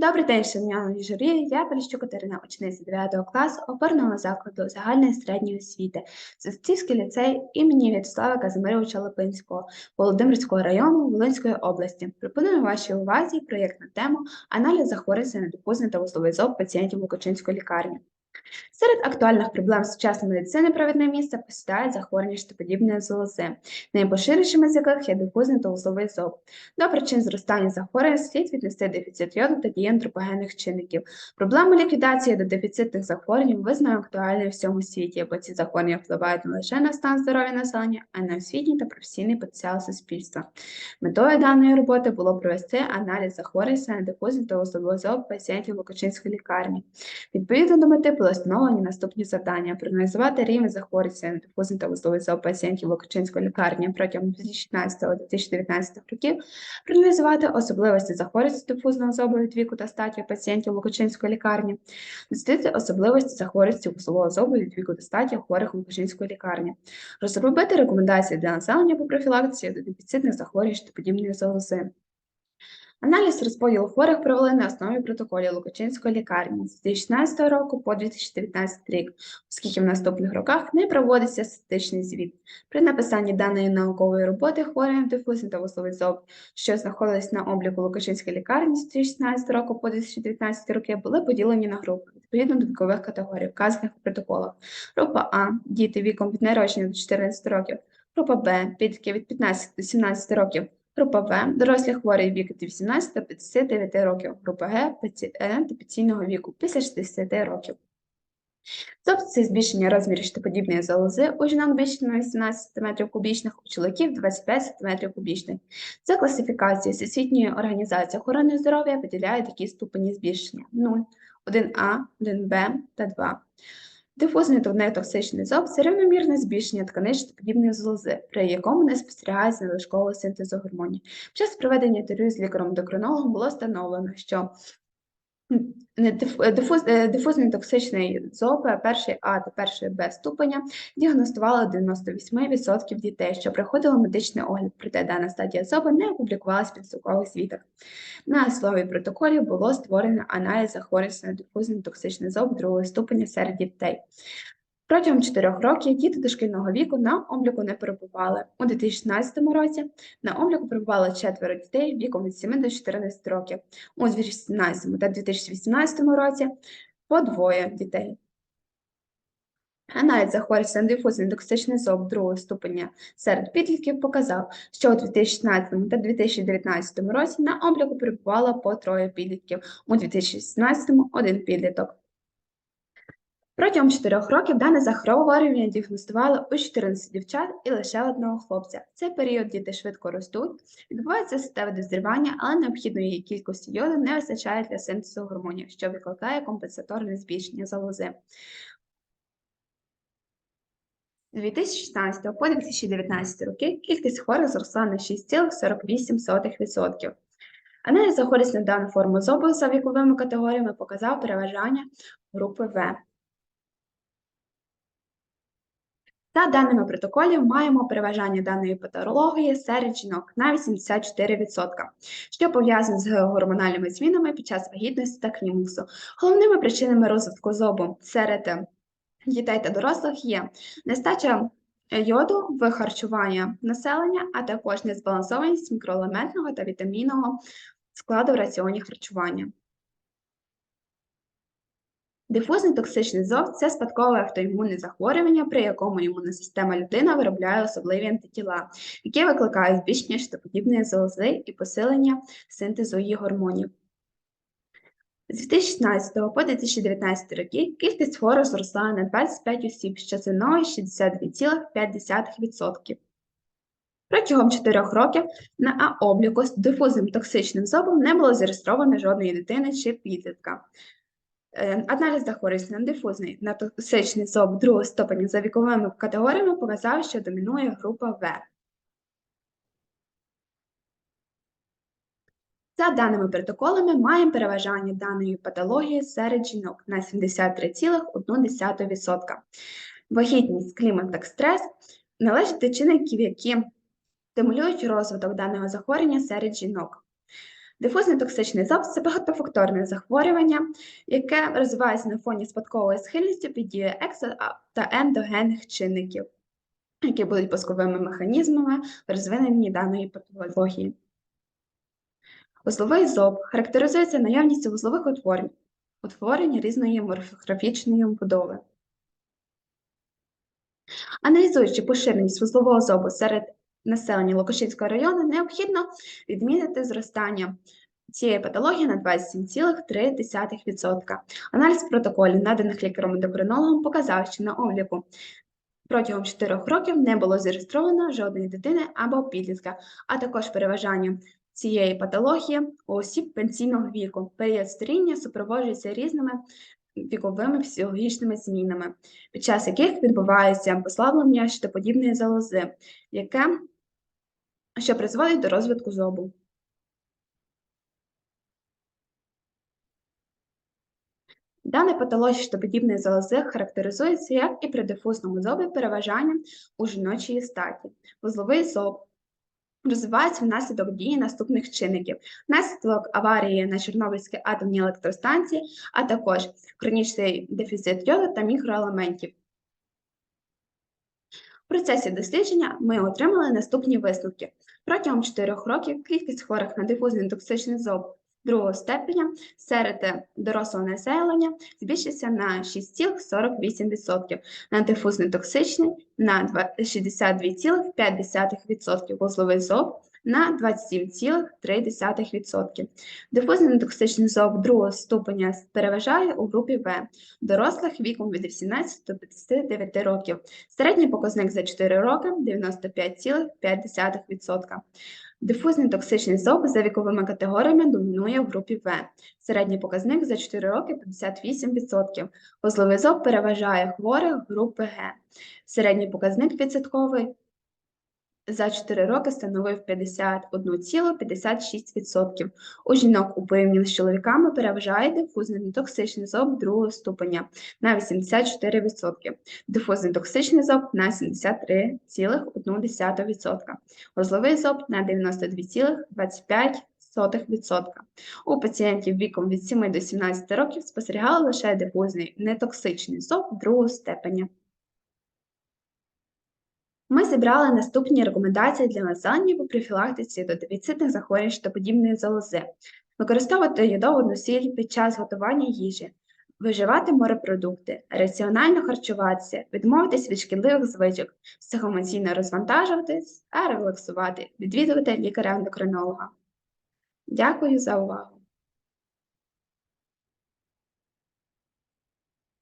Добрий день, шановні журі. Я Поліщук Катерина, учениця 9 класу опорного закладу загальної середньої освіти, Состівський ліцей імені В'ячеслава Казимировича Липинського Володимирського району Волинської області. Пропоную вашій увазі проєкт на тему аналіз захворювання на дифузний та вузловий зоб пацієнтів Лукачинської лікарні. Серед актуальних проблем сучасної медицини провідне місце посідають захворювання штоподібної залози, найпоширенішими з яких є дифузний та вузловий зоб. До причин зростання захворювань слід віднести дефіцит йоду та дії антропогенних чинників. Проблема ліквідації до дефіцитних захворювань визнано актуальною в всьому світі, бо ці захворювання впливають не лише на стан здоров'я населення, а й на освітній та професійний потенціал суспільства. Метою даної роботи було провести аналіз захворювань на дифузний та вузловий зоб пацієнтів Лукачинської лікарні. Відповідно до мети були встановлені наступні завдання: проаналізувати рівень захворювання та вузловий зоб пацієнтів Лукачинської лікарні протягом 2016-2019 років, проаналізувати особливості захворювання дифузного від віку та статі пацієнтів Лукачинської лікарні, дослідити особливості захворювання вузлового від віку та статі хворих Лукачинської лікарні, розробити рекомендації для населення по профілактиці до дефіцитних захворювань та подібної залози. Аналіз розподілу хворих провели на основі протоколів Лукачинської лікарні з 2016 року по 2019 рік, оскільки в наступних роках не проводиться статичний звіт. При написанні даної наукової роботи хворим дифузний та вузловий зоб, що знаходились на обліку Лукачинської лікарні з 2016 року по 2019 роки, були поділені на групи відповідно до вікових категорій, вказаних у протоколах. Група А діти віком від народження до 14 років, група Б підлітки від 15 до 17 років. Група В дорослі хворі віку від 18 до 59 років, група Г пацієнти пенсійного віку після 60 років. Тобто це збільшення розмірів штоподібної залози у жінок більше на 18 см кубічних, у чоловіків 25 см кубічних. За класифікацією Всесвітньої організації охорони здоров'я виділяє такі ступені збільшення 0, 1А, 1Б та 2. Дифузний та токсичний зоб це рівномірне збільшення тканично-подібної злози, при якому не спостерігається надлишкового синтезу гормонів. Під час проведення інтерв'ю з лікарем-докринологом було встановлено, що Дифуз, е, дифузний токсичний зоб перший А та перший Б ступеня діагностували 98% дітей, що проходили медичний огляд, проте дана стадія зоба не опублікувалась в підсумкових звітах. На основі протоколів було створено аналіз захворювання на дифузний токсичний зоб другого ступеня серед дітей. Протягом чотирьох років діти дошкільного віку на обліку не перебували. У 2016 році на обліку перебувало четверо дітей віком від 7 до 14 років. У 2017 та 2018 році по двоє дітей. Аналіз захворювань на дифузний токсичний зоб другого ступеня серед підлітків показав, що у 2016 та 2019 році на обліку перебувало по троє підлітків, у 2018 один підліток. Протягом чотирьох років дане захворювання діагностували у 14 дівчат і лише одного хлопця. В цей період діти швидко ростуть, відбувається статеве дозрівання, але необхідної кількості йоду не вистачає для синтезу гормонів, що викликає компенсаторне збільшення залози. З 2016 по 2019 роки кількість хворих зросла на 6,48%. Аналіз заходить на дану форму зобу за віковими категоріями показав переважання групи В. За даними протоколів, маємо переважання даної патології серед жінок на 84%, що пов'язано з гормональними змінами під час вагітності та клімаксу. Головними причинами розвитку зобу серед дітей та дорослих є нестача йоду в харчуванні населення, а також незбалансованість мікроелементного та вітамінного складу в раціоні харчування. Дифузний токсичний зов це спадкове автоімунне захворювання, при якому імунна система людини виробляє особливі антитіла, які викликають збільшення щитоподібної залози і посилення синтезу її гормонів. З 2016 по 2019 роки кількість хворих зросла на 25 осіб, що становить 62,5%. Протягом 4 років на обліку з дифузним токсичним зобом не було зареєстровано жодної дитини чи підлітка. Е, аналіз захворювання на дифузний на токсичний зоб другого ступеня за віковими категоріями показав, що домінує група В. За даними протоколами, маємо переважання даної патології серед жінок на 73,1%. Вагітність, клімат та стрес належать до чинників, які стимулюють розвиток даного захворювання серед жінок. Дифузний токсичний зоб це багатофакторне захворювання, яке розвивається на фоні спадкової схильності під дією екзо та ендогенних чинників, які будуть пусковими механізмами в розвиненні даної патології. Вузловий зоб характеризується наявністю вузлових утворень, утворень різної морфографічної будови. Аналізуючи поширеність вузлового зобу серед населення Лукашівського району, необхідно відмітити зростання цієї патології на 27,3%. Аналіз протоколів, наданих лікарем-ендокринологом, показав, що на обліку протягом 4 років не було зареєстровано жодної дитини або підлітка, а також переважання цієї патології у осіб пенсійного віку. Період старіння супроводжується різними віковими фізіологічними змінами, під час яких відбувається послаблення щитоподібної залози, яке що призводить до розвитку зобу. Дане патологія щитоподібної залози характеризується як і при дифузному зобі переважанням у жіночої статі. Вузловий зоб розвивається внаслідок дії наступних чинників: внаслідок аварії на Чорнобильській атомній електростанції, а також хронічний дефіцит йоду та мікроелементів. В процесі дослідження ми отримали наступні висновки. Протягом 4 років кількість хворих на дифузний токсичний зоб другого степеня серед дорослого населення збільшився на 6,48%, на дифузний токсичний на 62,5%, вузловий зоб на 27,3%. Дифузний нетоксичний зоб другого ступеня переважає у групі В дорослих віком від 18 до 59 років. Середній показник за 4 роки 95,5%. Дифузний токсичний зоб за віковими категоріями домінує в групі В. Середній показник за 4 роки 58%. Озловий зоб переважає хворих групи Г. Середній показник відсотковий за 4 роки становив 51,56%. У жінок у порівнянні з чоловіками переважає дифузний нетоксичний зоб другого ступеня на 84%, дифузний токсичний зоб на 73,1%, вузловий зоб на 92,25%. У пацієнтів віком від 7 до 17 років спостерігали лише дифузний нетоксичний зоб другого степеня. Ми зібрали наступні рекомендації для населення по профілактиці до дефіцитних захворювань щитоподібної залози, використовувати йодову сіль під час готування їжі, виживати морепродукти, раціонально харчуватися, відмовитись від шкідливих звичок, психоемоційно розвантажуватись, а релаксувати, відвідувати лікаря-ендокринолога. Дякую за увагу!